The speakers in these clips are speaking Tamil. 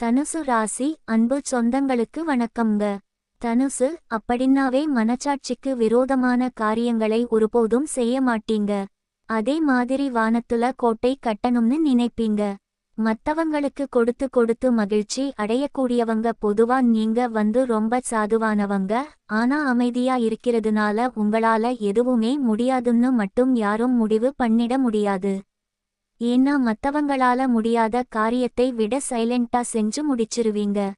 தனுசு ராசி அன்பு சொந்தங்களுக்கு வணக்கம்ங்க. தனுசு அப்படின்னாவே மனச்சாட்சிக்கு விரோதமான காரியங்களை ஒருபோதும் செய்ய மாட்டீங்க. அதே மாதிரி வானத்துல கோட்டை கட்டணும்னு நினைப்பீங்க. மத்தவங்களுக்கு கொடுத்து கொடுத்து மகிழ்ச்சி அடையக்கூடியவங்க பொதுவா நீங்க வந்து ரொம்ப சாதுவானவங்க. ஆனா அமைதியா இருக்கிறதுனால உங்களால எதுவுமே முடியாதுன்னு மட்டும் யாரும் முடிவு பண்ணிட முடியாது. ஏன்னா மத்தவங்களால முடியாத காரியத்தை விட சைலண்டா செஞ்சு முடிச்சிருவீங்க.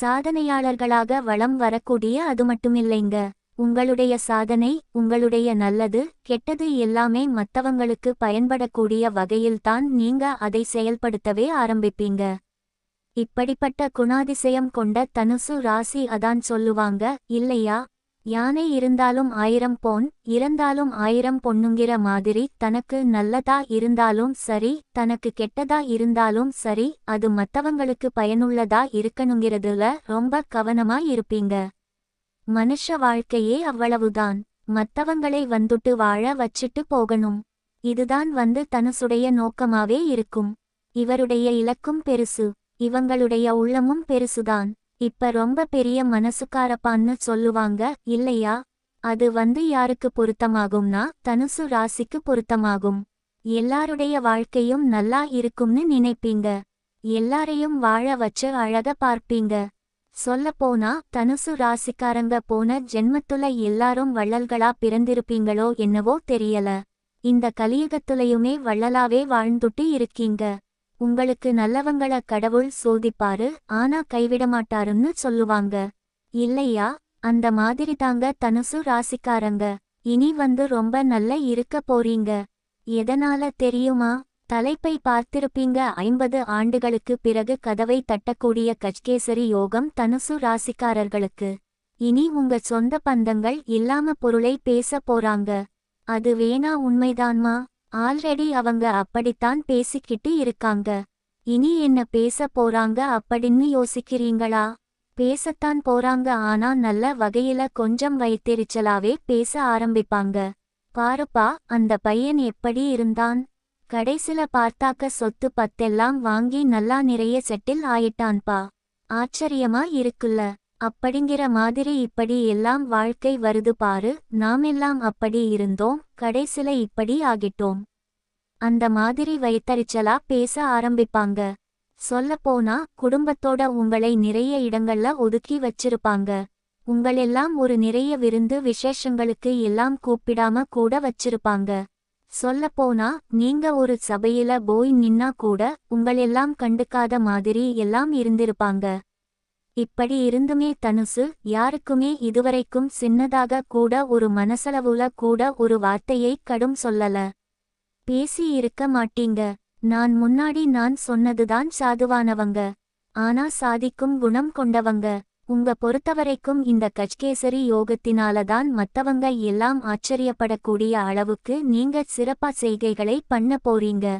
சாதனையாளர்களாக வளம் வரக்கூடிய அது மட்டுமில்லைங்க. உங்களுடைய சாதனை உங்களுடைய நல்லது கெட்டது எல்லாமே மத்தவங்களுக்கு பயன்படக்கூடிய வகையில்தான் நீங்க அதை செயல்படுத்தவே ஆரம்பிப்பீங்க. இப்படிப்பட்ட குணாதிசயம் கொண்ட தனுசு ராசி அதான் சொல்லுவாங்க இல்லையா? யானை இருந்தாலும் ஆயிரம் பொன் இறந்தாலும் ஆயிரம் பொண்ணுங்கிற மாதிரி தனக்கு நல்லதா இருந்தாலும் சரி தனக்கு கெட்டதா இருந்தாலும் சரி அது மத்தவங்களுக்கு பயனுள்ளதா இருக்கணுங்கிறதுல ரொம்ப கவனமா இருப்பீங்க. மனுஷ வாழ்க்கையே அவ்வளவுதான். மத்தவங்களை வந்துட்டு வாழ வச்சிட்டு போகணும். இதுதான் வந்து தனுசுடைய நோக்கமாவே இருக்கும். இவருடைய இலக்கும் பெருசு. இவங்களுடைய உள்ளமும் பெருசுதான். இப்ப ரொம்ப பெரிய மனசுக்காரப்பான்னு சொல்லுவாங்க இல்லையா? அது வந்து யாருக்கு பொருத்தமாகும்னா தனுசு ராசிக்கு பொருத்தமாகும். எல்லாருடைய வாழ்க்கையும் நல்லா இருக்கும்னு நினைப்பீங்க. எல்லாரையும் வாழ வச்சு அழக பார்ப்பீங்க. சொல்லப்போனா தனுசு ராசிக்காரங்க போன ஜென்மத்துல எல்லாரும் வள்ளல்களா பிறந்திருப்பீங்களோ என்னவோ தெரியல. இந்த கலியுகத்துலயுமே வள்ளலாவே வாழ்ந்துட்டு இருக்கீங்க. உங்களுக்கு நல்லவங்கள கடவுள் சோதிப்பாரு ஆனா கைவிடமாட்டாருன்னு சொல்லுவாங்க. இல்லையா? அந்த மாதிரி தாங்க தனுசு ராசிக்காரங்க. இனி வந்து ரொம்ப நல்ல இருக்க போறீங்க. எதனால தெரியுமா? தலைப்பை பார்த்திருப்பீங்க. ஐம்பது ஆண்டுகளுக்கு பிறகு கதவை தட்டக்கூடிய கஜ்கேசரி யோகம் தனுசு ராசிக்காரர்களுக்கு. இனி உங்க சொந்த பந்தங்கள் இல்லாம பொருளை பேச போறாங்க. அது வேணா உண்மைதான்மா? ஆல்ரெடி அவங்க அப்படித்தான் பேசிக்கிட்டு இருக்காங்க. இனி என்ன பேச போறாங்க அப்படின்னு யோசிக்கிறீங்களா? பேசத்தான் போறாங்க ஆனா நல்ல வகையில கொஞ்சம் வைத்தெரிச்சலாவே பேச ஆரம்பிப்பாங்க. பாருப்பா அந்த பையன் எப்படி இருந்தான்? கடைசில பார்த்தாக்க சொத்து பத்தெல்லாம் வாங்கி நல்லா நிறைய செட்டில் ஆயிட்டான்பா. ஆச்சரியமா இருக்குல்ல. அப்படிங்கிற மாதிரி இப்படி எல்லாம் வாழ்க்கை வருது பாரு நாமெல்லாம் அப்படி இருந்தோம் கடைசில இப்படி ஆகிட்டோம். அந்த மாதிரி வைத்தறிச்சலா பேச ஆரம்பிப்பாங்க. சொல்லப்போனா குடும்பத்தோட உங்களை நிறைய இடங்கள்ல ஒதுக்கி வச்சிருப்பாங்க. உங்களெல்லாம் ஒரு நிறைய விருந்து விசேஷங்களுக்கு எல்லாம் கூப்பிடாம கூட வச்சிருப்பாங்க. சொல்லப்போனா நீங்க ஒரு சபையில போய் நின்னா கூட உங்களெல்லாம் கண்டுக்காத மாதிரி எல்லாம் இருந்திருப்பாங்க. இப்படி இருந்துமே தனுசு யாருக்குமே இதுவரைக்கும் சின்னதாக கூட ஒரு மனசளவுல கூட ஒரு வார்த்தையை கடும் சொல்லல. பேசி இருக்க மாட்டீங்க. நான் முன்னாடி நான் சொன்னதுதான் சாதுவானவங்க. ஆனா சாதிக்கும் குணம் கொண்டவங்க. உங்க பொறுத்தவரைக்கும் இந்த கஜ்கேசரி யோகத்தினாலதான் மத்தவங்க எல்லாம் ஆச்சரியப்படக்கூடிய அளவுக்கு நீங்க சிறப்பா செய்கைகளை பண்ண போறீங்க.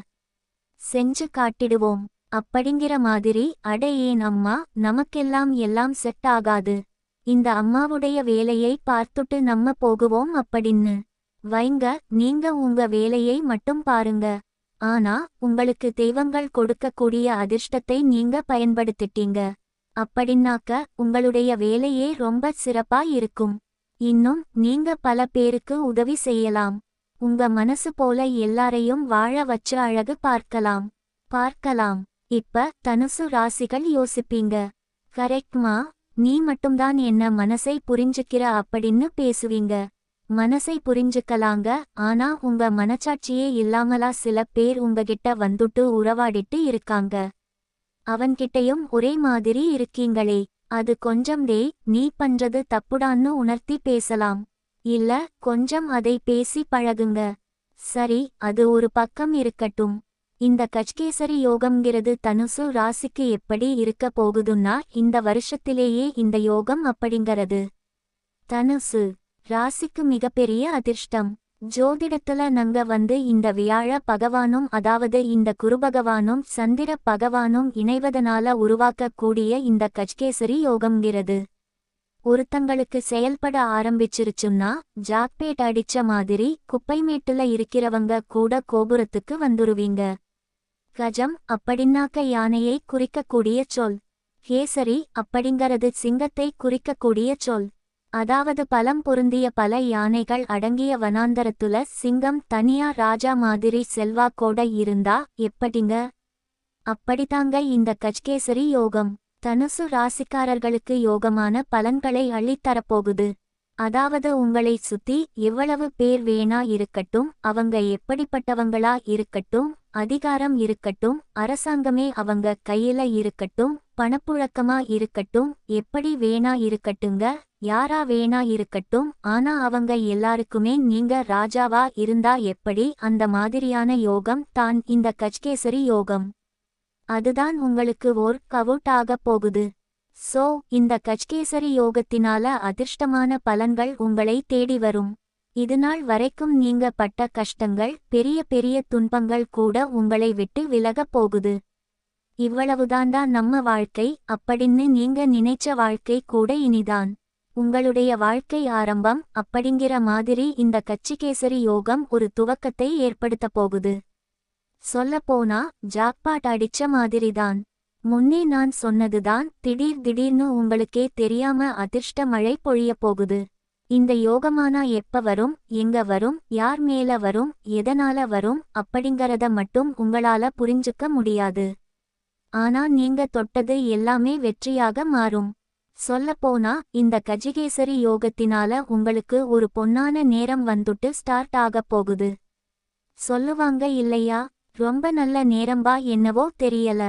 செஞ்சு காட்டிடுவோம். அப்படிங்கிற மாதிரி அட ஏன் அம்மா நமக்கெல்லாம் எல்லாம் செட் ஆகாது. இந்த அம்மாவுடைய வேலையை பார்த்துட்டு நம்ம போகுவோம் அப்படின்னு. வைங்க நீங்க உங்க வேலையை மட்டும் பாருங்க. ஆனா உங்களுக்கு தெய்வங்கள் கொடுக்கக்கூடிய அதிர்ஷ்டத்தை நீங்க பயன்படுத்திட்டீங்க. அப்படின்னாக்க உங்களுடைய வேலையே ரொம்ப சிறப்பா இருக்கும். இன்னும் நீங்க பல பேருக்கு உதவி செய்யலாம். உங்க மனசு போல எல்லாரையும் வாழ வச்சு அழகு பார்க்கலாம். பார்க்கலாம். இப்ப தனுசு ராசிகள் யோசிப்பீங்க. கரெக்ட்மா நீ மட்டும்தான் என்ன மனசை புரிஞ்சுக்கிற அப்படின்னு பேசுவீங்க. மனசை புரிஞ்சுக்கலாங்க. ஆனா உங்க மனச்சாட்சியே இல்லாமலா சில பேர் உங்ககிட்ட வந்துட்டு உறவாடிட்டு இருக்காங்க. அவன்கிட்டயும் ஒரே மாதிரி இருக்கீங்களே. அது கொஞ்சம் டே நீ பண்றது தப்புடான்னு உணர்த்தி பேசலாம். இல்ல கொஞ்சம் அதை பேசி பழகுங்க. சரி அது ஒரு பக்கம் இருக்கட்டும். இந்த கஜ்கேசரி யோகம்ங்கிறது தனுசு ராசிக்கு எப்படி இருக்க போகுதுன்னா இந்த வருஷத்திலேயே இந்த யோகம் அப்படிங்கிறது. தனுசு ராசிக்கு மிகப்பெரிய அதிர்ஷ்டம். ஜோதிடத்துல நங்க வந்து இந்த வியாழ பகவானும் அதாவது இந்த குருபகவானும் சந்திர பகவானும் இணைவதனால உருவாக்கக்கூடிய இந்த கஜ்கேசரி யோகம்ங்கிறது. ஒருத்தங்களுக்கு செயல்பட ஆரம்பிச்சிருச்சுன்னா ஜாக்பேட் அடிச்ச மாதிரி குப்பைமேட்டுல இருக்கிறவங்க கூட கோபுரத்துக்கு வந்துருவீங்க. கஜம் அப்படின்னாக்க யானையை குறிக்கக்கூடிய சொல். கேசரி அப்படிங்கறது சிங்கத்தை குறிக்கக்கூடிய சொல். அதாவது பலம் பொருந்திய பல யானைகள் அடங்கிய வனாந்தரத்துல சிங்கம் தனியா ராஜா மாதிரி செல்வாக்கோட இருந்தா எப்படிங்க? அப்படித்தாங்க இந்த கஜ்கேசரி யோகம். தனுசு ராசிக்காரர்களுக்கு யோகமான பலன்களை அள்ளித்தரப்போகுது. அதாவது உங்களை சுத்தி எவ்வளவு பேர் வேணா இருக்கட்டும் அவங்க எப்படிப்பட்டவங்களா இருக்கட்டும் அதிகாரம் இருக்கட்டும் அரசாங்கமே அவங்க கையில இருக்கட்டும் பணப்புழக்கமா இருக்கட்டும் எப்படி வேணா இருக்கட்டுங்க யாரா வேணா இருக்கட்டும் ஆனா அவங்க எல்லாருக்குமே நீங்க ராஜாவா இருந்தா எப்படி அந்த மாதிரியான யோகம் தான் இந்த கஜ்கேசரி யோகம். அதுதான் உங்களுக்கு ஓர் கவுட் ஆகப் போகுது. சோ இந்த கஜ்கேசரி யோகத்தினால அதிர்ஷ்டமான பலன்கள் உங்களை தேடி வரும். இதுநாள் வரைக்கும் நீங்க பட்ட கஷ்டங்கள் பெரிய பெரிய துன்பங்கள் கூட உங்களை விட்டு விலகப் போகுது. இவ்வளவுதான்டா நம்ம வாழ்க்கை அப்படின்னு நீங்க நினைச்ச வாழ்க்கை கூட இனிதான். உங்களுடைய வாழ்க்கை ஆரம்பம் அப்படிங்கிற மாதிரி இந்த கச்சிகேசரி யோகம் ஒரு துவக்கத்தை ஏற்படுத்தப் போகுது. சொல்லப்போனா ஜாக்பாட் அடிச்ச மாதிரிதான். முன்னே நான் சொன்னதுதான் திடீர் திடீர்னு உங்களுக்கே தெரியாம அதிர்ஷ்ட மழை பொழியப் போகுது. இந்த யோகமானா எப்ப வரும் எங்க வரும் யார் மேல வரும் எதனால வரும் அப்படிங்கறத மட்டும் உங்களால புரிஞ்சுக்க முடியாது. ஆனா நீங்க தொட்டது எல்லாமே வெற்றியாக மாறும். சொல்லப்போனா இந்த கஜிகேசரி யோகத்தினால உங்களுக்கு ஒரு பொன்னான நேரம் வந்துட்டு ஸ்டார்ட் ஆகப் போகுது. சொல்லுவாங்க இல்லையா ரொம்ப நல்ல நேரம்பா என்னவோ தெரியல.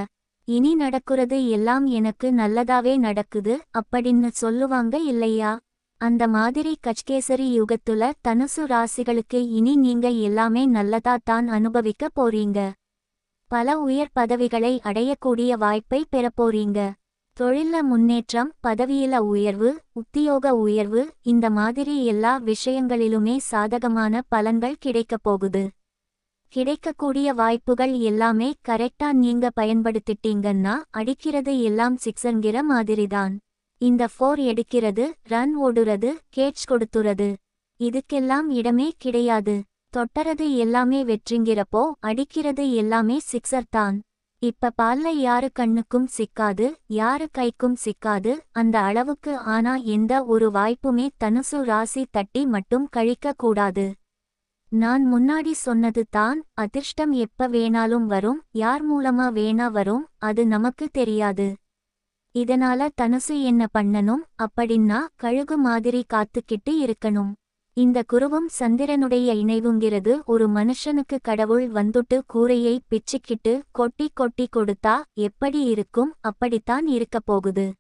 இனி நடக்குறது எல்லாம் எனக்கு நல்லதாவே நடக்குது அப்படின்னு சொல்லுவாங்க இல்லையா. அந்த மாதிரி கச்கேசரி யுகத்துல தனுசு ராசிகளுக்கு இனி நீங்க எல்லாமே நல்லதா தான் அனுபவிக்க போறீங்க. பல உயர் பதவிகளை அடையக்கூடிய வாய்ப்பை பெறப்போறீங்க தொழில முன்னேற்றம் பதவியில உயர்வு உத்தியோக உயர்வு இந்த மாதிரி எல்லா விஷயங்களிலுமே சாதகமான பலன்கள் கிடைக்கப் போகுது. கிடைக்கக்கூடிய வாய்ப்புகள் எல்லாமே கரெக்டா நீங்க பயன்படுத்திட்டீங்கன்னா அடிக்கிறது எல்லாம் சிக்ஸங்கிற மாதிரிதான். இந்த ஃபோர் எடுக்கிறது ரன் ஓடுறது கேட்ச் கொடுத்துறது. இதுக்கெல்லாம் இடமே கிடையாது. தொட்டறது எல்லாமே வெற்றிங்கிறப்போ அடிக்கிறது எல்லாமே சிக்ஸர் தான். இப்ப பால்ல யாரு கண்ணுக்கும் சிக்காது யாரு கைக்கும் சிக்காது அந்த அளவுக்கு ஆனா எந்த ஒரு வாய்ப்புமே தனுசு ராசி தட்டி மட்டும் கழிக்க கூடாது. நான் முன்னாடி சொன்னது தான் அதிர்ஷ்டம் எப்ப வேணாலும் வரும் யார் மூலமா வேணா வரும் அது நமக்கு தெரியாது. இதனால தனுசு என்ன பண்ணணும் அப்படின்னா கழுகு மாதிரி காத்துக்கிட்டு இருக்கணும். இந்த குருவும் சந்திரனுடைய இணைவுங்கிறது ஒரு மனுஷனுக்கு கடவுள் வந்துட்டு கூரையை பிச்சுக்கிட்டு கொட்டி கொட்டி கொடுத்தா எப்படி இருக்கும்? அப்படித்தான் இருக்கப் போகுது.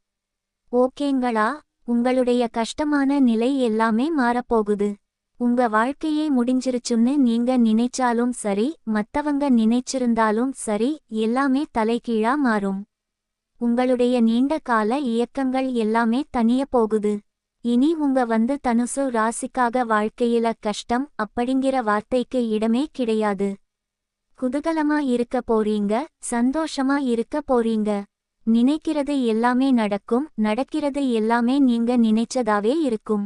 ஓகேங்களா? உங்களுடைய கஷ்டமான நிலை எல்லாமே மாறப்போகுது. உங்க வாழ்க்கையே முடிஞ்சிருச்சுன்னு நீங்க நினைச்சாலும் சரி மத்தவங்க நினைச்சிருந்தாலும் சரி எல்லாமே தலைகீழா மாறும். உங்களுடைய நீண்ட கால இயக்கங்கள் எல்லாமே தனிய போகுது. இனி உங்க வந்து தனுசு ராசிக்காக வாழ்க்கையில கஷ்டம் அப்படிங்கிற வார்த்தைக்கு இடமே கிடையாது. குதூகலமா இருக்க போறீங்க சந்தோஷமா இருக்க போறீங்க. நினைக்கிறது எல்லாமே நடக்கும் நடக்கிறது எல்லாமே நீங்க நினைச்சதாவே இருக்கும்.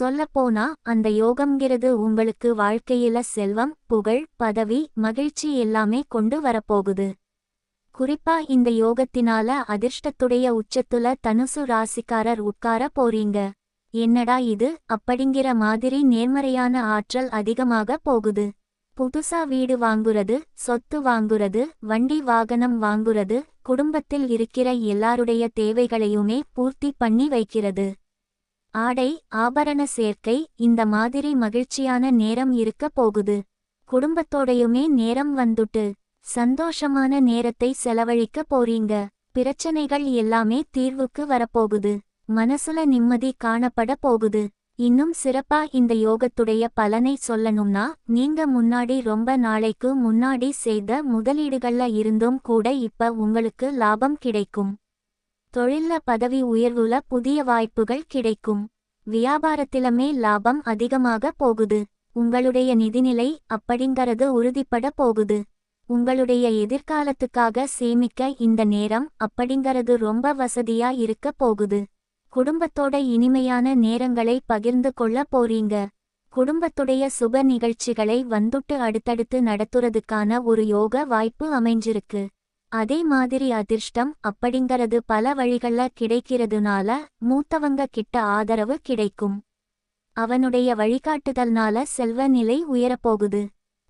சொல்லப்போனா அந்த யோகம்ங்கிறது உங்களுக்கு வாழ்க்கையில செல்வம் புகழ் பதவி மகிழ்ச்சி எல்லாமே கொண்டு வரப்போகுது. குறிப்பா இந்த யோகத்தினால அதிர்ஷ்டத்துடைய உச்சத்துல தனுசு ராசிக்காரர் உட்கார போறீங்க. என்னடா இது? அப்படிங்கிற மாதிரி நேர்மறையான ஆற்றல் அதிகமாக போகுது. புதுசா வீடு வாங்குறது சொத்து வாங்குறது வண்டி வாகனம் வாங்குறது குடும்பத்தில் இருக்கிற எல்லாருடைய தேவைகளையுமே பூர்த்தி பண்ணி வைக்கிறது. ஆடை ஆபரண சேர்க்கை இந்த மாதிரி மகிழ்ச்சியான நேரம் இருக்க போகுது. குடும்பத்தோடையுமே நேரம் வந்துட்டு சந்தோஷமான நேரத்தை செலவழிக்க போறீங்க. பிரச்சனைகள் எல்லாமே தீர்வுக்கு வரப்போகுது. மனசுல நிம்மதி காணப்பட போகுது. இன்னும் சிறப்பா இந்த யோகத்துடைய பலனை சொல்லணும்னா நீங்க முன்னாடி ரொம்ப நாளைக்கு முன்னாடி செய்த முதலீடுகள்ல இருந்தும் கூட இப்ப உங்களுக்கு லாபம் கிடைக்கும். தொழில்ல பதவி உயர்வுல புதிய வாய்ப்புகள் கிடைக்கும். வியாபாரத்திலுமே லாபம் அதிகமாக போகுது. உங்களுடைய நிதிநிலை அப்படிங்கறது உறுதிப்பட போகுது. உங்களுடைய எதிர்காலத்துக்காக சேமிக்க இந்த நேரம் அப்படிங்கறது ரொம்ப வசதியா இருக்க போகுது. குடும்பத்தோட இனிமையான நேரங்களை பகிர்ந்து கொள்ள போறீங்க. குடும்பத்துடைய சுப நிகழ்ச்சிகளை வந்துட்டு அடுத்தடுத்து நடத்துறதுக்கான ஒரு யோக வாய்ப்பு அமைஞ்சிருக்கு. அதே மாதிரி அதிர்ஷ்டம் அப்படிங்கறது பல வழிகள்ல கிடைக்கிறதுனால மூத்தவங்க கிட்ட ஆதரவு கிடைக்கும். அவனுடைய வழிகாட்டுதல்னால செல்வ நிலை உயரப்போகுது.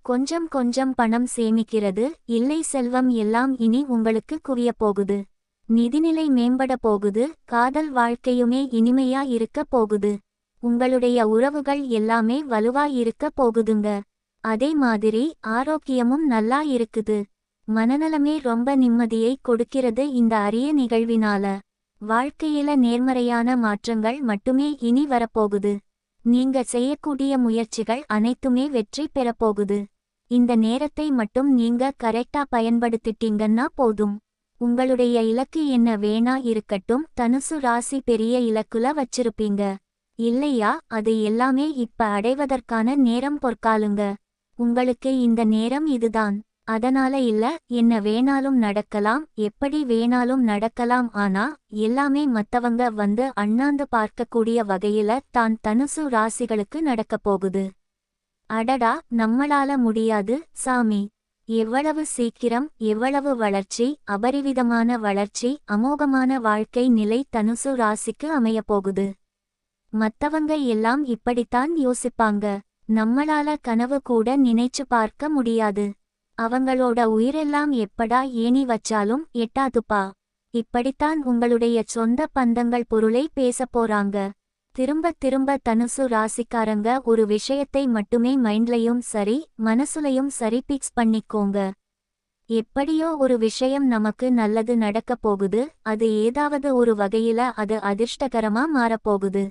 கொஞ்சம் கொஞ்சம் பணம் சேமிக்கிறது. இல்லை செல்வம் எல்லாம் இனி உங்களுக்கு குவியப் போகுது. நிதிநிலை மேம்பட போகுது. காதல் வாழ்க்கையுமே இனிமையா இருக்க போகுது. உங்களுடைய உறவுகள் எல்லாமே வலுவா இருக்க போகுதுங்க. அதே மாதிரி ஆரோக்கியமும் நல்லா இருக்குது. மனநலமே ரொம்ப நிம்மதியை கொடுக்கிறது இந்த அரிய நிகழ்வினால. வாழ்க்கையில நேர்மறையான மாற்றங்கள் மட்டுமே இனி வரப்போகுது. நீங்க செய்யக்கூடிய முயற்சிகள் அனைத்துமே வெற்றி பெறப்போகுது. இந்த நேரத்தை மட்டும் நீங்க கரெக்டா பயன்படுத்திட்டீங்கன்னா போதும். உங்களுடைய இலக்கு என்ன வேணா இருக்கட்டும் தனுசு ராசி பெரிய இலக்குல வச்சிருப்பீங்க. இல்லையா? அது எல்லாமே இப்ப அடைவதற்கான நேரம் பொற்காலுங்க. உங்களுக்கு இந்த நேரம் இதுதான். அதனால இல்ல என்ன வேணாலும் நடக்கலாம் எப்படி வேணாலும் நடக்கலாம் ஆனா எல்லாமே மத்தவங்க வந்து அண்ணாந்து பார்க்கக்கூடிய வகையில தான் தனுசு ராசிகளுக்கு நடக்கப் போகுது. அடடா நம்மளால முடியாது சாமி. எவ்வளவு சீக்கிரம் எவ்வளவு வளர்ச்சி அபரிவிதமான வளர்ச்சி அமோகமான வாழ்க்கை நிலை தனுசு ராசிக்கு அமையப்போகுது. மத்தவங்க எல்லாம் இப்படித்தான் யோசிப்பாங்க. நம்மளால கனவு கூட நினைச்சு பார்க்க முடியாது. அவங்களோட உயிரெல்லாம் எப்படா ஏணி வச்சாலும் எட்டாதுப்பா. இப்படித்தான் உங்களுடைய சொந்த பந்தங்கள் பொருளை பேசப் போறாங்க. திரும்ப திரும்ப தனுசு ராசிக்காரங்க ஒரு விஷயத்தை மட்டுமே மைண்ட்லயும் சரி மனசுலையும் சரி பிக்ஸ் பண்ணிக்கோங்க. எப்படியோ ஒரு விஷயம் நமக்கு நல்லது நடக்கப் போகுது அது ஏதாவது ஒரு வகையில அது அதிர்ஷ்டகரமா மாறப்போகுது.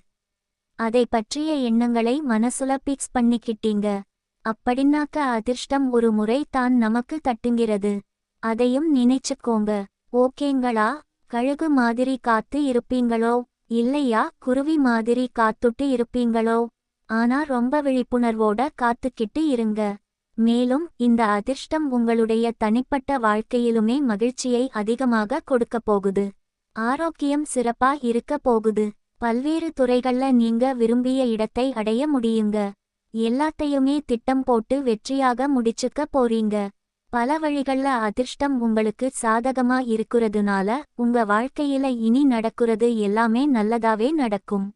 அதை பற்றிய எண்ணங்களை மனசுல பிக்ஸ் பண்ணிக்கிட்டீங்க. அப்படின்னாக்க அதிர்ஷ்டம் ஒரு முறை தான் நமக்கு தட்டுங்கிறது. அதையும் நினைச்சுக்கோங்க. ஓகேங்களா? கழுகு மாதிரி காத்து இருப்பீங்களோ? இல்லையா குருவி மாதிரி காத்துட்டு இருப்பீங்களோ? ஆனா ரொம்ப விழிப்புணர்வோட காத்துக்கிட்டு இருங்க. மேலும் இந்த அதிர்ஷ்டம் உங்களுடைய தனிப்பட்ட வாழ்க்கையிலுமே மகிழ்ச்சியை அதிகமாக கொடுக்கப் போகுது. ஆரோக்கியம் சிறப்பா இருக்க போகுது. பல்வேறு துறைகள்ல நீங்க விரும்பிய இடத்தை அடைய முடியுங்க. எல்லாத்தையுமே திட்டம் போட்டு வெற்றியாக முடிச்சுக்க போறீங்க. பல வழிகள்ல அதிர்ஷ்டம் உங்களுக்கு சாதகமா இருக்கிறதுனால உங்க வாழ்க்கையில இனி நடக்குறது எல்லாமே நல்லதாவே நடக்கும்.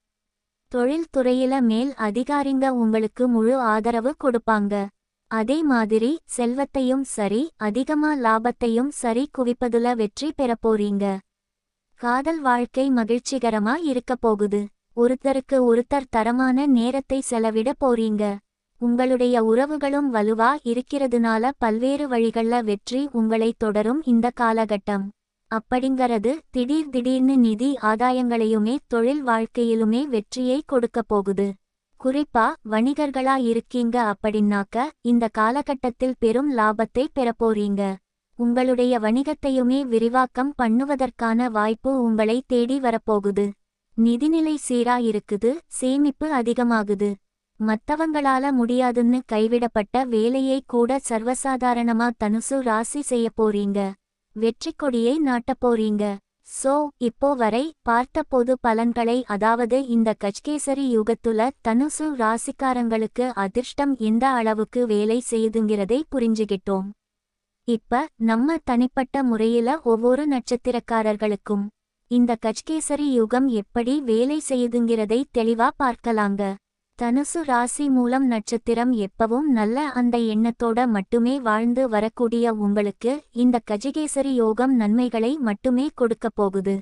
தொழில் துறையில மேல் அதிகாரிங்க உங்களுக்கு முழு ஆதரவு கொடுப்பாங்க. அதே மாதிரி செல்வத்தையும் சரி அதிகமா லாபத்தையும் சரி குவிப்பதுல வெற்றி பெறப் போறீங்க. காதல் வாழ்க்கை மகிழ்ச்சிகரமா இருக்கப் போகுது. ஒருத்தருக்கு ஒருத்தர் தரமான நேரத்தை செலவிட போறீங்க. உங்களுடைய உறவுகளும் வலுவா இருக்கிறதுனால பல்வேறு வழிகள்ல வெற்றி உங்களை தொடரும் இந்த காலகட்டம். அப்படிங்கறது திடீர் திடீர்னு நிதி ஆதாயங்களையுமே தொழில் வாழ்க்கையிலுமே வெற்றியை கொடுக்கப் போகுது. குறிப்பா வணிகர்களா இருக்கீங்க அப்படின்னாக்க இந்த காலகட்டத்தில் பெரும் லாபத்தை பெறப்போறீங்க உங்களுடைய வணிகத்தையுமே விரிவாக்கம் பண்ணுவதற்கான வாய்ப்பு உங்களை தேடி வரப்போகுது நிதிநிலை சீரா இருக்குது சேமிப்பு அதிகமாகுது. மத்தவங்களால முடியாதுன்னு கைவிடப்பட்ட வேலையை கூட சர்வசாதாரணமா தனுசு ராசி செய்ய போறீங்க. வெற்றி கொடியை நாட்டப் போறீங்க. சோ இப்போ வரை பார்த்த பொது பலன்களை அதாவது இந்த கஜ்கேசரி யுகத்துல தனுசு ராசிக்காரங்களுக்கு அதிர்ஷ்டம் எந்த அளவுக்கு வேலை செய்யுதுங்கிறதை புரிஞ்சுகிட்டோம். இப்ப நம்ம தனிப்பட்ட முறையில ஒவ்வொரு நட்சத்திரக்காரர்களுக்கும் இந்த கஜ்கேசரி யுகம் எப்படி வேலை செய்யுதுங்கிறதை தெளிவா பார்க்கலாங்க. தனுசு ராசி மூலம் நட்சத்திரம் எப்பவும் நல்ல அந்த எண்ணத்தோட மட்டுமே வாழ்ந்து வரக்கூடிய உங்களுக்கு இந்த கஜகேசரி யோகம் நன்மைகளை மட்டுமே கொடுக்கப் போகுது.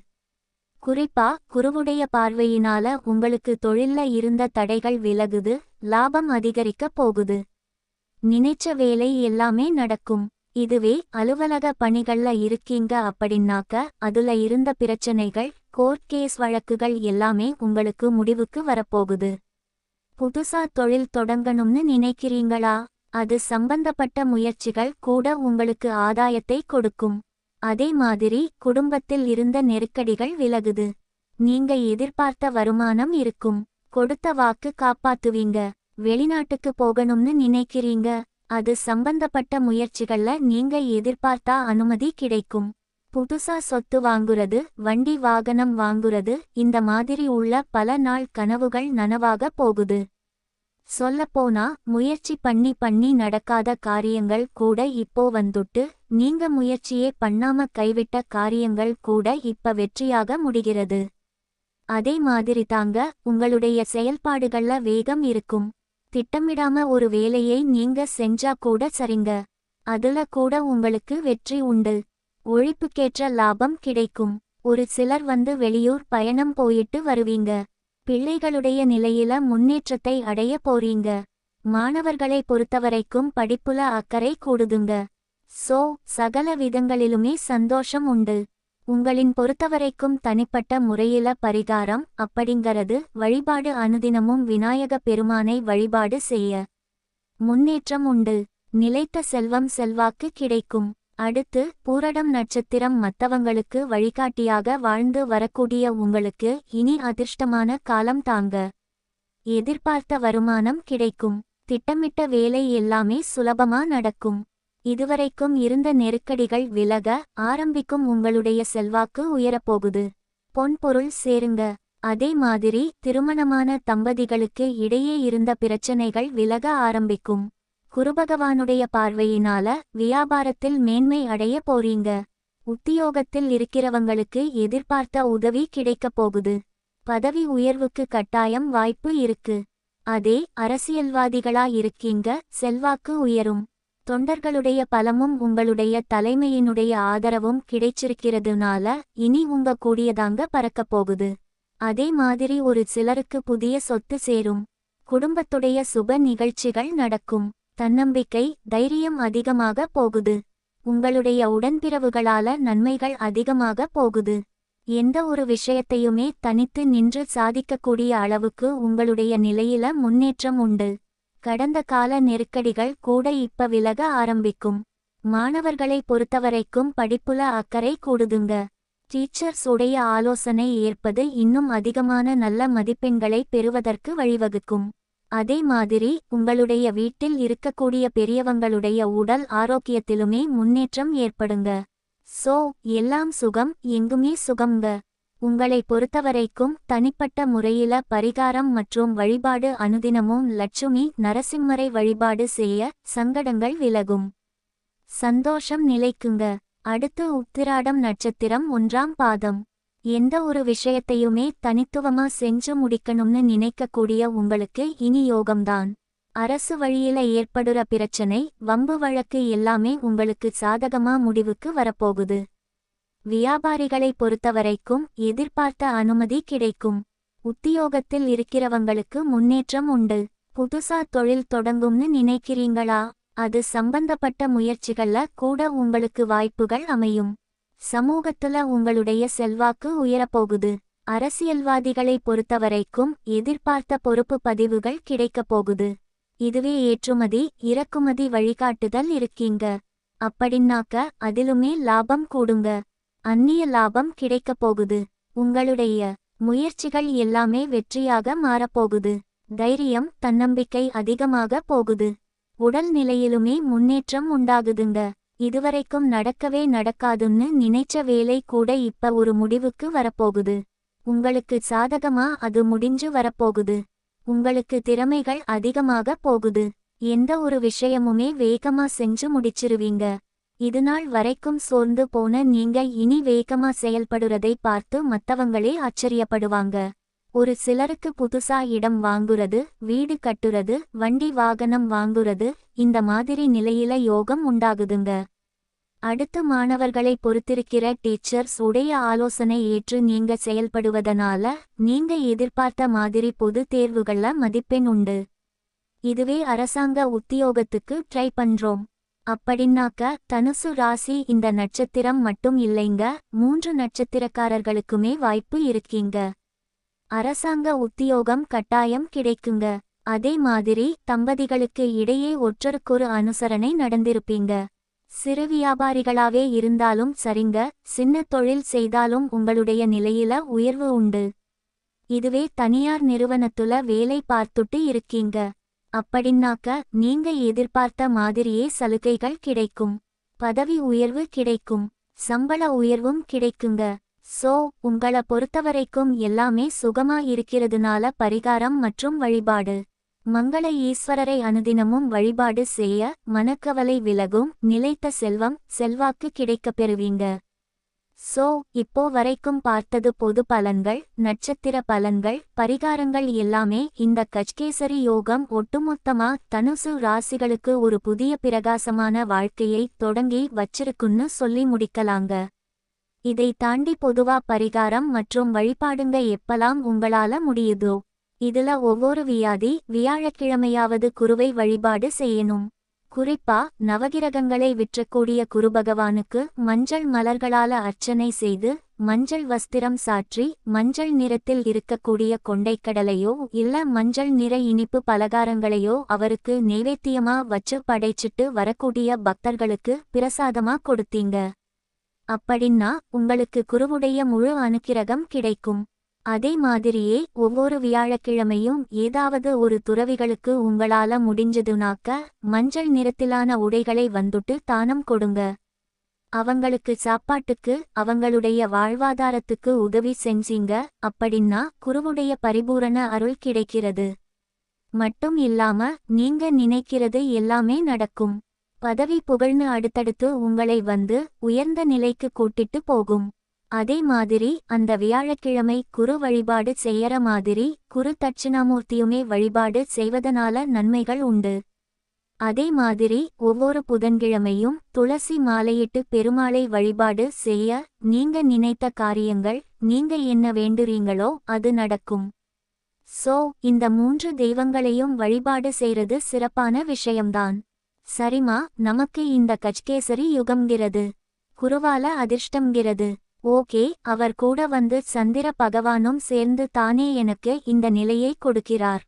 குறிப்பா குருவுடைய பார்வையினால உங்களுக்கு தொழில்ல இருந்த தடைகள் விலகுது லாபம் அதிகரிக்கப் போகுது. நினைச்ச வேலை எல்லாமே நடக்கும். இதுவே அலுவலக பணிகள்ல இருக்கீங்க அப்படின்னாக்க அதுல இருந்த பிரச்சனைகள் கோர்ட் கேஸ் வழக்குகள் எல்லாமே உங்களுக்கு முடிவுக்கு வரப்போகுது. புதுசா தொழில் தொடங்கணும்னு நினைக்கிறீங்களா? அது சம்பந்தப்பட்ட முயற்சிகள் கூட உங்களுக்கு ஆதாயத்தை கொடுக்கும். அதே மாதிரி குடும்பத்தில் இருந்த நெருக்கடிகள் விலகுது. நீங்க எதிர்பார்த்த வருமானம் இருக்கும். கொடுத்த வாக்கு காப்பாத்துவீங்க. வெளிநாட்டுக்கு போகணும்னு நினைக்கிறீங்க. அது சம்பந்தப்பட்ட முயற்சிகள்ல நீங்க எதிர்பார்த்தா அனுமதி கிடைக்கும். புதுசா சொத்து வாங்குறது வண்டி வாகனம் வாங்குறது இந்த மாதிரி உள்ள பல நாள் கனவுகள் நனவாக போகுது. சொல்லப்போனா முயற்சி பண்ணி பண்ணி நடக்காத காரியங்கள் கூட இப்போ வந்துட்டு நீங்க முயற்சியே பண்ணாம கைவிட்ட காரியங்கள் கூட இப்ப வெற்றியாக முடிகிறது. அதே மாதிரி தாங்க உங்களுடைய செயல்பாடுகள்ல வேகம் இருக்கும். திட்டமிடாம ஒரு வேலையை நீங்க செஞ்சா கூட சரிங்க. அதுல கூட உங்களுக்கு வெற்றி உண்டு. உழைப்புக்கேற்ற லாபம் கிடைக்கும். ஒரு சிலர் வந்து வெளியூர் பயணம் போயிட்டு வருவீங்க. பிள்ளைகளுடைய நிலையில முன்னேற்றத்தை அடைய போறீங்க. மாணவர்களை பொறுத்தவரைக்கும் படிப்புல அக்கறை கூடுதுங்க. சோ சகல விதங்களிலுமே சந்தோஷம் உண்டு. உங்களின் பொறுத்தவரைக்கும் தனிப்பட்ட முறையில பரிகாரம் அப்படிங்கறது வழிபாடு அனுதினமும் விநாயக பெருமானை வழிபாடு செய்ய. முன்னேற்றம் உண்டு. நிலைத்த செல்வம் செல்வாக்கு கிடைக்கும். அடுத்து பூரடம் நட்சத்திரம் மத்தவங்களுக்கு வழிகாட்டியாக வாழ்ந்து வரக்கூடிய உங்களுக்கு இனி அதிர்ஷ்டமான காலம் தாங்க. எதிர்பார்த்த வருமானம் கிடைக்கும். திட்டமிட்ட வேலை எல்லாமே சுலபமா நடக்கும். இதுவரைக்கும் இருந்த நெருக்கடிகள் விலக ஆரம்பிக்கும் உங்களுடைய செல்வாக்கு உயரப்போகுது. பொன்பொருள் சேருங்க. அதே மாதிரி திருமணமான தம்பதிகளுக்கு இடையே இருந்த பிரச்சனைகள் விலக ஆரம்பிக்கும். குருபகவானுடைய பார்வையினால வியாபாரத்தில் மேன்மை அடைய போறீங்க. உத்தியோகத்தில் இருக்கிறவங்களுக்கு எதிர்பார்த்த உதவி கிடைக்கப் போகுது. பதவி உயர்வுக்கு கட்டாயம் வாய்ப்பு இருக்கு. அதே அரசியல்வாதிகளா இருக்கீங்க செல்வாக்கு உயரும். தொண்டர்களுடைய பலமும் உங்களுடைய தலைமையினுடைய ஆதரவும் கிடைச்சிருக்கிறதுனால இனி உங்க கூடியதாங்க பறக்கப் போகுது. அதே மாதிரி ஒரு சிலருக்கு புதிய சொத்து சேரும். குடும்பத்துடைய சுப நிகழ்ச்சிகள் நடக்கும். தன்னம்பிக்கை தைரியம் அதிகமாக போகுது. உங்களுடைய உடன்பிறவுகளால நன்மைகள் அதிகமாக போகுது. எந்த ஒரு விஷயத்தையுமே தனித்து நின்று சாதிக்கக்கூடிய அளவுக்கு உங்களுடைய நிலையில முன்னேற்றம் உண்டு. கடந்த கால நெருக்கடிகள் கூட இப்ப விலக ஆரம்பிக்கும். மாணவர்களை பொறுத்தவரைக்கும் படிப்புல அக்கறை கூடுதுங்க. டீச்சர்ஸ் உடைய ஆலோசனை ஏற்பது இன்னும் அதிகமான நல்ல மதிப்பெண்களை பெறுவதற்கு வழிவகுக்கும். அதே மாதிரி உங்களுடைய வீட்டில் இருக்கக்கூடிய பெரியவங்களுடைய உடல் ஆரோக்கியத்திலுமே முன்னேற்றம் ஏற்படுங்க. சோ எல்லாம் சுகம் எங்குமே சுகம்ங்க. உங்களை பொறுத்தவரைக்கும் தனிப்பட்ட முறையில பரிகாரம் மற்றும் வழிபாடு அனுதினமும் லட்சுமி நரசிம்மரை வழிபாடு செய்ய சங்கடங்கள் விலகும். சந்தோஷம் நிலைக்குங்க. அடுத்து உத்திராடம் நட்சத்திரம் ஒன்றாம் பாதம். எந்த ஒரு விஷயத்தையுமே தனித்துவமா செஞ்சு முடிக்கணும்னு நினைக்கக்கூடிய உங்களுக்கு இனி யோகம்தான். அரசு வழியில ஏற்படுற பிரச்சனை வம்பு வழக்கு எல்லாமே உங்களுக்கு சாதகமா முடிவுக்கு வரப்போகுது. வியாபாரிகளை பொறுத்தவரைக்கும் எதிர்பார்த்த அனுமதி கிடைக்கும். உத்தியோகத்தில் இருக்கிறவங்களுக்கு முன்னேற்றம் உண்டு. புதுசா தொழில் தொடங்கும்னு நினைக்கிறீங்களா? அது சம்பந்தப்பட்ட முயற்சிகள்ல கூட உங்களுக்கு வாய்ப்புகள் அமையும். சமூகத்துல உங்களுடைய செல்வாக்கு உயரப்போகுது. அரசியல்வாதிகளை பொறுத்தவரைக்கும் எதிர்பார்த்த பொறுப்பு பதிவுகள் கிடைக்கப் போகுது. இதுவே ஏற்றுமதி இறக்குமதி வழிகாட்டுதல் இருக்கீங்க. அப்படின்னாக்க அதிலுமே லாபம் கூடுங்க. அந்நிய லாபம் கிடைக்கப் போகுது. உங்களுடைய முயற்சிகள் எல்லாமே வெற்றியாக மாறப்போகுது. தைரியம் தன்னம்பிக்கை அதிகமாக போகுது. உடல் நிலையிலுமே முன்னேற்றம் உண்டாகுதுங்க. இதுவரைக்கும் நடக்கவே நடக்காதுன்னு நினைச்ச வேலை கூட இப்ப ஒரு முடிவுக்கு வரப்போகுது. உங்களுக்கு சாதகமா அது முடிஞ்சு வரப்போகுது. உங்களுக்கு திறமைகள் அதிகமாக போகுது. எந்த ஒரு விஷயமுமே வேகமா செஞ்சு முடிச்சிருவீங்க. இதுநாள் வரைக்கும் சோர்ந்து போன நீங்க இனி வேகமா செயல்படுறதை பார்த்து மத்தவங்களே ஆச்சரியப்படுவாங்க. ஒரு சிலருக்கு புதுசா இடம் வாங்குறது வீடு கட்டுறது வண்டி வாகனம் வாங்குறது இந்த மாதிரி நிலையில யோகம் உண்டாகுதுங்க. அடுத்த மாணவர்களை பொறுத்திருக்கிற டீச்சர்ஸ் உடைய ஆலோசனை ஏற்று நீங்க செயல்படுவதனால நீங்க எதிர்பார்த்த மாதிரி பொது தேர்வுகள்ல மதிப்பெண் உண்டு. இதுவே அரசாங்க உத்தியோகத்துக்கு ட்ரை பண்றோம். அப்படின்னாக்க தனுசு ராசி இந்த நட்சத்திரம் மட்டும் இல்லைங்க மூன்று நட்சத்திரக்காரர்களுக்குமே வாய்ப்பு இருக்கீங்க. அரசாங்க உத்தியோகம் கட்டாயம் கிடைக்குங்க. அதே மாதிரி தம்பதிகளுக்கு இடையே ஒற்றருக்கொரு அனுசரணை நடந்திருப்பீங்க. சிறு வியாபாரிகளாவே இருந்தாலும் சரிங்க சின்ன தொழில் செய்தாலும் உங்களுடைய நிலையில உயர்வு உண்டு. இதுவே தனியார் நிறுவனத்துல வேலை பார்த்துட்டு இருக்கீங்க. அப்படின்னாக்க நீங்க எதிர்பார்த்த மாதிரியே சலுகைகள் கிடைக்கும். பதவி உயர்வு கிடைக்கும். சம்பள உயர்வும் கிடைக்குங்க. சோ உங்கள பொறுத்தவரைக்கும் எல்லாமே சுகமா இருக்கிறதுனால பரிகாரம் மற்றும் வழிபாடு. மங்கள ஈஸ்வரரை அனுதினமும் வழிபாடு செய்ய மனக்கவலை விலகும் நிலைத்த செல்வம் செல்வாக்கு கிடைக்கப் பெறுவீங்க. சோ இப்போ வரைக்கும் பார்த்தது பொது பலன்கள் நட்சத்திர பலன்கள் பரிகாரங்கள் எல்லாமே இந்த கச்கேசரி யோகம் ஒட்டுமொத்தமா தனுசு ராசிகளுக்கு ஒரு புதிய பிரகாசமான வாழ்க்கையை தொடங்கி வச்சிருக்குன்னு சொல்லி முடிக்கலாங்க. இதை தாண்டி பொதுவா பரிகாரம் மற்றும் வழிபாடுங்க எப்பலாம் உங்களால முடியுதோ. இதுல ஒவ்வொரு வியாதி வியாழக்கிழமையாவது குருவை வழிபாடு செய்யணும். குறிப்பா நவகிரகங்களை விற்றக்கூடிய குரு பகவானுக்கு மஞ்சள் மலர்களால அர்ச்சனை செய்து மஞ்சள் வஸ்திரம் சாற்றி மஞ்சள் நிறத்தில் இருக்கக்கூடிய கொண்டைக்கடலையோ இல்ல மஞ்சள் நிற இனிப்பு பலகாரங்களையோ அவருக்கு நைவேத்தியமா வச்சு படைச்சிட்டு வரக்கூடிய பக்தர்களுக்கு பிரசாதமா கொடுத்தீங்க. அப்படின்னா உங்களுக்கு குருவுடைய முழு அனுக்கிரகம் கிடைக்கும். அதே மாதிரியே ஒவ்வொரு வியாழக்கிழமையும் ஏதாவது ஒரு துறவிகளுக்கு உங்களால முடிஞ்சதுனாக்க மஞ்சள் நிறத்திலான உடைகளை வந்துட்டு தானம் கொடுங்க. அவங்களுக்கு சாப்பாட்டுக்கு அவங்களுடைய வாழ்வாதாரத்துக்கு உதவி செஞ்சீங்க அப்படின்னா குருவுடைய பரிபூரண அருள் கிடைக்கிறது. மட்டும் இல்லாம நீங்க நினைக்கிறது எல்லாமே நடக்கும். பதவி புகழ்னு அடுத்தடுத்து உங்களை வந்து உயர்ந்த நிலைக்கு கூட்டிட்டு போகும். அதே மாதிரி அந்த வியாழக்கிழமை குரு வழிபாடு செய்யற மாதிரி குரு தட்சிணாமூர்த்தியுமே வழிபாடு செய்வதனால நன்மைகள் உண்டு. அதே மாதிரி ஒவ்வொரு புதன்கிழமையும் துளசி மாலையிட்டு பெருமாளை வழிபாடு செய்ய நீங்க நினைத்த காரியங்கள் நீங்க என்ன வேண்டுறீங்களோ அது நடக்கும். சோ இந்த மூன்று தெய்வங்களையும் வழிபாடு செய்றது சிறப்பான விஷயம்தான். சரிமா நமக்கு இந்த கச்கேசரி யுகம்கிறது குருவால அதிர்ஷ்டம்கிறது ஓகே அவர் கூட வந்து சந்திர பகவானும் சேர்ந்து தானே எனக்கு இந்த நிலையை கொடுக்கிறார்.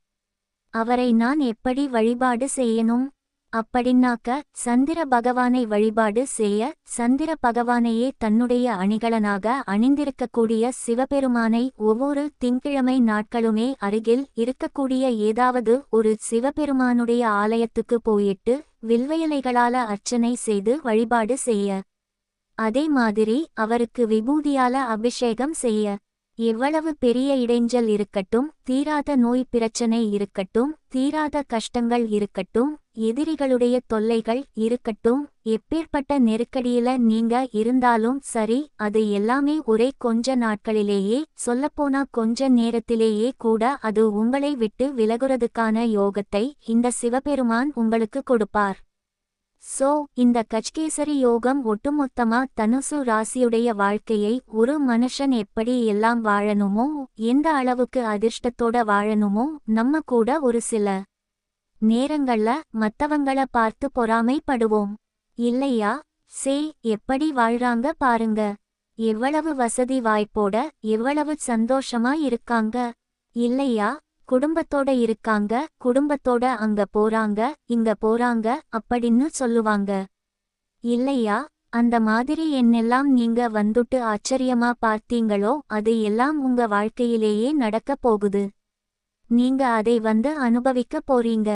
அவரை நான் எப்படி வழிபாடு செய்யணும்? அப்படின்னாக்க சந்திர பகவானை வழிபாடு செய்ய சந்திர பகவானையே தன்னுடைய அணிகலனாக அணிந்திருக்கக்கூடிய சிவபெருமானை ஒவ்வொரு திங்கிழமை நாட்களுமே அருகில் இருக்கக்கூடிய ஏதாவது ஒரு சிவபெருமானுடைய ஆலயத்துக்கு போயிட்டு வில்வயலைகளால அர்ச்சனை செய்து வழிபாடு செய்ய. அதே மாதிரி அவருக்கு விபூதியால அபிஷேகம் செய்ய எவ்வளவு பெரிய இடைஞ்சல் இருக்கட்டும் தீராத நோய் பிரச்சனை இருக்கட்டும் தீராத கஷ்டங்கள் இருக்கட்டும் எதிரிகளுடைய தொல்லைகள் இருக்கட்டும் எப்பேற்பட்ட நெருக்கடியில நீங்க இருந்தாலும் சரி அது எல்லாமே ஒரே கொஞ்ச நாட்களிலேயே சொல்லப்போனா கொஞ்ச நேரத்திலேயே கூட அது உங்களை விட்டு விலகுறதுக்கான யோகத்தை இந்த சிவபெருமான் உங்களுக்கு கொடுப்பார். சோ இந்த கச்கேசரி யோகம் ஒட்டுமொத்தமா தனுசு ராசியுடைய வாழ்க்கையை ஒரு மனுஷன் எப்படி எல்லாம் வாழணுமோ எந்த அளவுக்கு அதிர்ஷ்டத்தோட வாழணுமோ நம்ம கூட ஒரு சில நேரங்கள்ல மத்தவங்கள பார்த்து பொறாமைப்படுவோம். இல்லையா? சே எப்படி வாழ்றாங்க பாருங்க. எவ்வளவு வசதி வாய்ப்போட எவ்வளவு சந்தோஷமா இருக்காங்க. இல்லையா? குடும்பத்தோட இருக்காங்க குடும்பத்தோட அங்க போறாங்க இங்க போறாங்க அப்படின்னு சொல்லுவாங்க. இல்லையா? அந்த மாதிரி என்னெல்லாம் நீங்க வந்துட்டு ஆச்சரியமா பார்த்தீங்களோ அது எல்லாம் உங்க வாழ்க்கையிலேயே நடக்க போகுது. நீங்க அதை வந்து அனுபவிக்க போறீங்க.